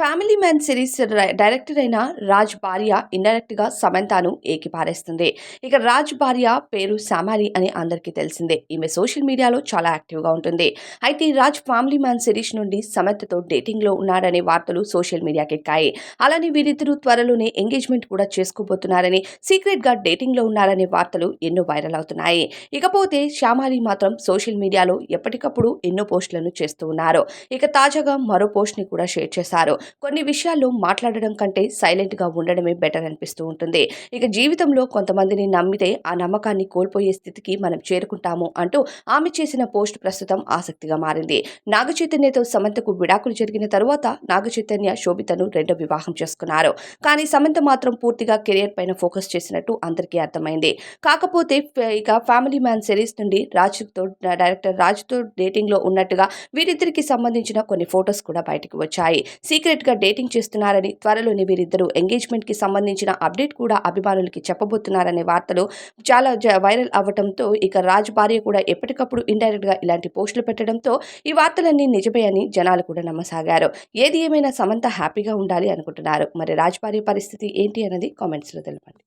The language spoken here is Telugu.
ఫ్యామిలీ మ్యాన్ సిరీస్ డైరెక్టర్ అయిన రాజ్ భార్య ఇండైరెక్ట్గా సమంతాను ఏకిపారేస్తుంది. ఇక రాజ్ భార్య పేరు సామాలి అని అందరికీ తెలిసిందే. ఈమె సోషల్ మీడియాలో చాలా యాక్టివ్గా ఉంటుంది. అయితే రాజ్ ఫ్యామిలీ మ్యాన్ సిరీస్ నుండి సమంతతో డేటింగ్లో ఉన్నాడనే వార్తలు సోషల్ మీడియాకి ఎక్కాయి. అలానే వీరిద్దరూ త్వరలోనే ఎంగేజ్మెంట్ కూడా చేసుకోబోతున్నారని సీక్రెట్గా డేటింగ్లో ఉన్నారనే వార్తలు ఎన్నో వైరల్ అవుతున్నాయి. ఇకపోతే శ్యామాలి మాత్రం సోషల్ మీడియాలో ఎప్పటికప్పుడు ఎన్నో పోస్టులను చేస్తూ ఉన్నారు. ఇక తాజాగా మరో పోస్ట్ని కూడా షేర్ చేశారు. కొన్ని విషయాల్లో మాట్లాడడం కంటే సైలెంట్గా ఉండడమే బెటర్ అనిపిస్తూ ఉంటుంది. ఇక జీవితంలో కొంతమందిని నమ్మితే ఆ నమ్మకాన్ని కోల్పోయే స్థితికి మనం చేరుకుంటాము అంటూ ఆమె చేసిన పోస్ట్ ప్రస్తుతం ఆసక్తిగా మారింది. నాగ చైతన్యతో సమంతకు విడాకులు జరిగిన తరువాత నాగ చైతన్య శోభితను రెండో వివాహం చేసుకున్నారు. కానీ సమంత మాత్రం పూర్తిగా కెరియర్ పైన ఫోకస్ చేసినట్టు అందరికీ అర్థమైంది. కాకపోతే ఇక ఫ్యామిలీ మ్యాన్ సిరీస్ నుండి రాజ్తో డైరెక్టర్ రాజ్తో డేటింగ్లో ఉన్నట్టుగా వీరిద్దరికి సంబంధించిన కొన్ని ఫొటోస్ కూడా బయటకు వచ్చాయి. సీక్రెట్ గా డేటింగ్ చేస్తున్నారని త్వరలోనే వీరిద్దరూ ఎంగేజ్మెంట్కి సంబంధించిన అప్డేట్ కూడా అభిమానులకి చెప్పబోతున్నారనే వార్తలు చాలా వైరల్ అవ్వడంతో ఇక రాజ్ భార్య కూడా ఎప్పటికప్పుడు ఇండైరెక్ట్గా ఇలాంటి పోస్టులు పెట్టడంతో ఈ వార్తలన్నీ నిజమే అని జనాలు కూడా నమ్మసాగారు. ఏది ఏమైనా సమంత హ్యాపీగా ఉండాలి అనుకుంటున్నారు. మరి రాజ్ భార్య పరిస్థితి ఏంటి అన్నది కామెంట్స్లో తెలపండి.